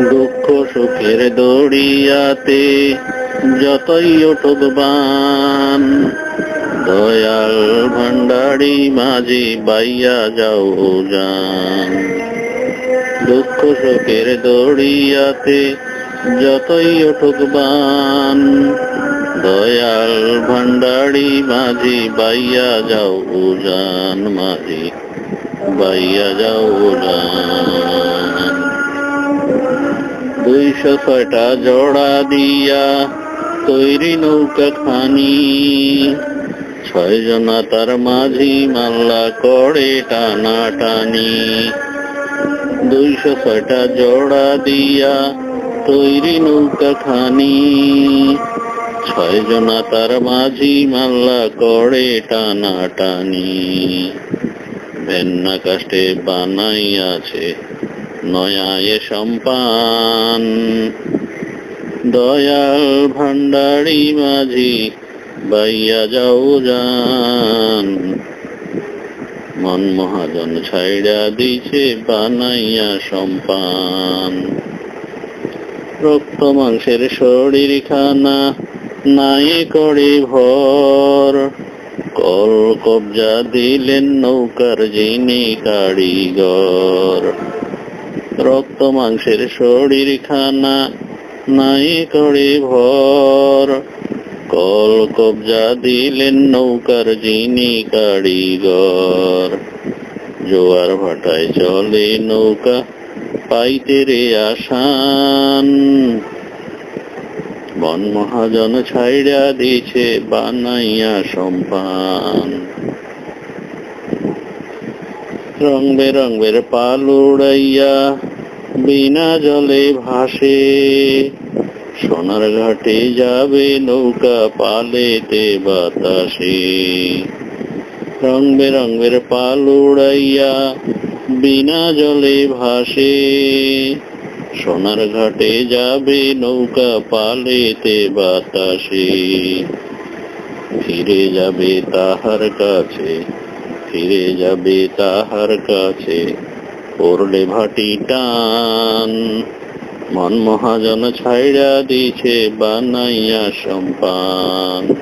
দুঃখ সুখের দড়িয়াতে যতই উঠুক বান, দয়াল ভান্ডারি মাঝি বাইয়া যাও যান। দুঃখ সুখের দড়িয়াতে যতই উঠুক বান, দয়াল ভান্ডারি মাঝি বাইয়া যাও যান, মাঝি বাইয়া যাও যান। দুইশো ছয়টা জোড়া দিয়া তৈরি নৌকা খানি। ছয় জনা তার মাঝি মাল্লা করে টানা টানি দুইশো ছয়টা জোড়া দিয়া তৈরি নৌকা খানি। ছয় জনা তার মাঝি মাল্লা করে টানা টানি ভেন্না কাষ্টে বানাইয়াছে নয়ায়ে সম্পান। দয়াল ভান্ডারি মাঝি বাইয়া যাও যান। মন মহাজন ছাইড়া দিছে বানাইয়া সম্পান। রক্ত মাংসের শরীর খানা নাই করে ভর। কল কবজা দিলেন নৌকার যিনি কারিগর। রক্ত মাংসের শরীর খানা নাই করে ভর। কল কবজা দিলেন নৌকার যিনি কারিগর। জোয়ার ভাটায় চলে নৌকা পাইতে রে আসান। বন মহাজন ছাইড়া দিছে বানাইয়া সম্পান। রং বেরঙের পাল বিনা জলে ভাসে। সোনার ঘাটে যাবে নৌকা পালেতে বাতাসে। রং বেরঙের পাল উড়াইয়া বিনা জলে ভাসে। সোনার ঘাটে যাবে নৌকা পালেতে বাতাসে। ফিরে যাবে তাহার কাছে ফিরে যাবে তাহার কাছে। পড়লে ভাটি টান মন মহাজন ছাইড়া দিছে বানাইয়া সম্পান।